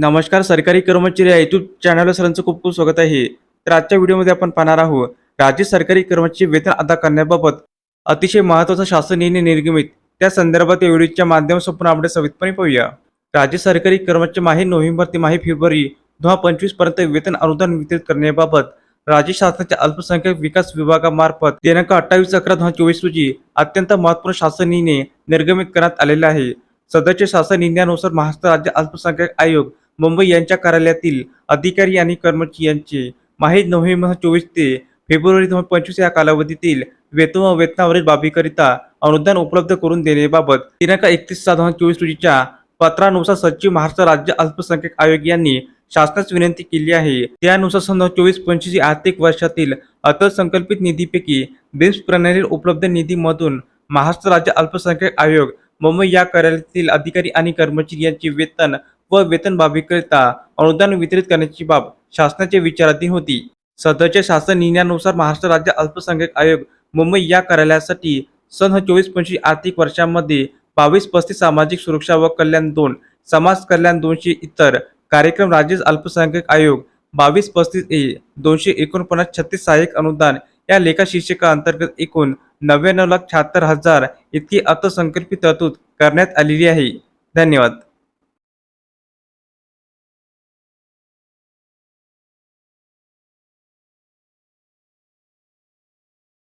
नमस्कार सरकारी कर्मचारी या युट्यूब चॅनलवर सरांचं खूप खूप स्वागत आहे. तर आजच्या व्हिडिओमध्ये आपण पाहणार आहोत राज्य सरकारी कर्मचारी वेतन अदा करण्याबाबत अतिशय महत्त्वाचा शासन निर्णय निर्गमित. त्या संदर्भात या व्हिडिओच्या माध्यमातून आपण आपण सविस्तरपणे पाहूया. राज्य सरकारी कर्मचारी माहे नोव्हेंबर ते माहे फेब्रुवारी दोन हजार पंचवीसपर्यंत वेतन अनुदान वितरित करण्याबाबत राज्य शासनाच्या अल्पसंख्याक विकास विभागामार्फत दिनांक अठ्ठावीस अकरा दोन हजार चोवीस रोजी अत्यंत महत्त्वपूर्ण शासन निर्णय निर्गमित करण्यात आलेला आहे. सदरच्या शासन निर्णयानुसार महाराष्ट्र राज्य अल्पसंख्याक आयोग मुंबई यांच्या कार्यालयातील अधिकारी आणि कर्मचारी यांचे माहीत नोव्हेंबर चोवीस ते फेब्रुवारी दोन हजार पंचवीस या कालावधीतील वेतन व वेतनावरील बाबीकरिता अनुदान उपलब्ध करून देण्याबाबत दिनांक एकतीस सहा दोन हजार चोवीस रोजीच्या पत्रानुसार सचिव महाराष्ट्र राज्य अल्पसंख्याक आयोग यांनी शासनास विनंती केली आहे. त्यानुसार सन चोवीस पंचवीस आर्थिक वर्षातील अर्थसंकल्पित निधीपैकी बेस प्रणाली उपलब्ध निधीमधून महाराष्ट्र राज्य अल्पसंख्याक आयोग मुंबई या कार्यालयातील अधिकारी आणि कर्मचारी यांचे वेतन व वेतन बाबीकरिता अनुदान वितरित करण्याची बाब शासनाचे विचाराधीन होती. सध्याच्या शासन निर्णयानुसार महाराष्ट्र राज्य अल्पसंख्याक आयोग मुंबई या कार्यालयासाठी सन चोवीस पंचवीस आर्थिक वर्षामध्ये बावीस पस्तीस सामाजिक सुरक्षा व कल्याण दोन समाज कल्याण दोनशे इतर कार्यक्रम राज्य अल्पसंख्याक आयोग बावीस पस्तीस ए दोनशे एकोणपन्नास छत्तीस सहाय्यक अनुदान या लेखा शीर्षका अंतर्गत एकूण नव्याण्णव लाख शहात्तर हजार इतकी अर्थसंकल्पित तरतूद करण्यात आलेली आहे. धन्यवाद.